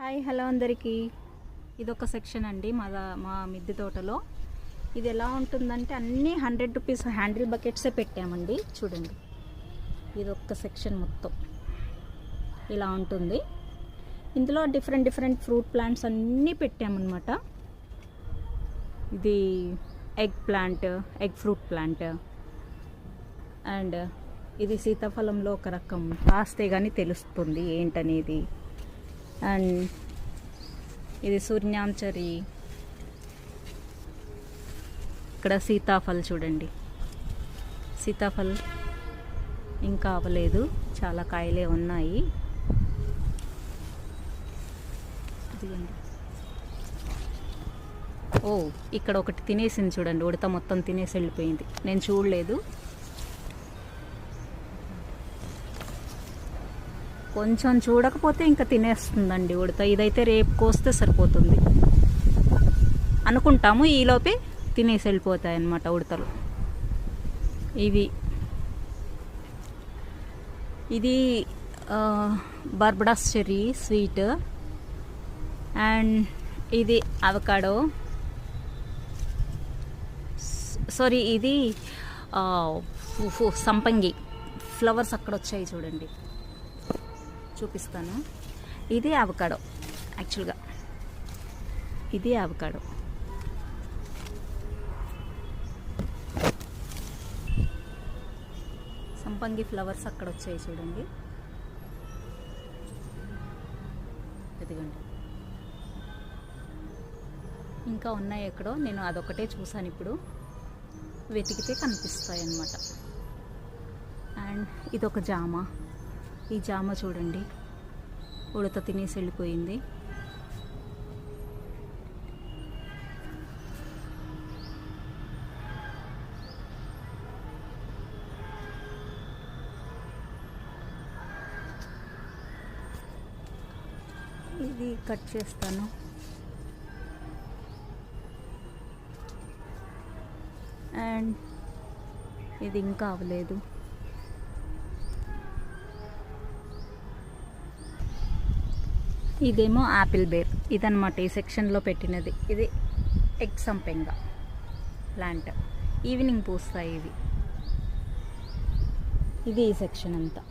Hi hello అందరికీ. ఇదొక section అండి మా దా- మా మిద్దె తోటలో. ఇది ఎలా ఉంటుందంటే అన్నీ హండ్రెడ్ రూపీస్ హ్యాండిల్ బకెట్సే పెట్టామండి. చూడండి. ఇది ఒక సెక్షన్ మొత్తం. ఇలా ఉంటుంది. ఇందులో డిఫరెంట్ డిఫరెంట్ ఫ్రూట్ ప్లాంట్స్ అన్నీ పెట్టామన్నమాట. ఇది egg plant egg fruit plant and ఇది సీతాఫలంలో ఒక రకం. కాస్తే కానీ తెలుస్తుంది ఏంటనేది. అండ్ ఇది సూర్యాంచరి. ఇక్కడ సీతాఫల్ చూడండి. సీతాఫల్ ఇంకా అవ్వలేదు. చాలా కాయలే ఉన్నాయి. ఓ ఇక్కడ ఒకటి తినేసింది చూడండి. ఉడత మొత్తం తినేసి వెళ్ళిపోయింది. నేను చూడలేదు. కొంచెం చూడకపోతే ఇంకా తినేస్తుందండి ఉడత. ఇదైతే రేపు కోస్తే సరిపోతుంది. అనుకుంటాము ఈలోపే తినేసి వెళ్ళిపోతాయి అన్నమాట ఉడతలు. ఇవి. ఇది బర్బడాస్ చెర్రీ స్వీట్. అండ్ ఇది అవకాడో. సారీ ఇది సంపంగి. ఫ్లవర్స్ అక్కడ వచ్చాయి చూడండి. చూపిస్తాను. ఇది అవకాడో యాక్చువల్గా ఇది అవకాడో. సంపంగి ఫ్లవర్స్ అక్కడ వచ్చాయి చూడండి. ఇదిగోండి. ఇంకా ఉన్నాయి ఎక్కడో నేను అదొకటే చూసాను ఇప్పుడు. వెతికితే కనిపిస్తాయి అన్నమాట అండ్ ఇదొక జామ. ఈ జామ చూడండి. ఉడత తినేసి వెళ్ళిపోయింది. ఇది కట్ చేస్తాను. అండ్ ఇది ఇంకా అవ్వలేదు ఇదేమో యాపిల్ బేర్. ఇదనమాట ఈ సెక్షన్లో పెట్టినది. ఇది ఎగ్ సంపెంగ ప్లాంట్. ఈవినింగ్ పూస్తాయి ఇవి. ఇది ఈ సెక్షన్ అంతా.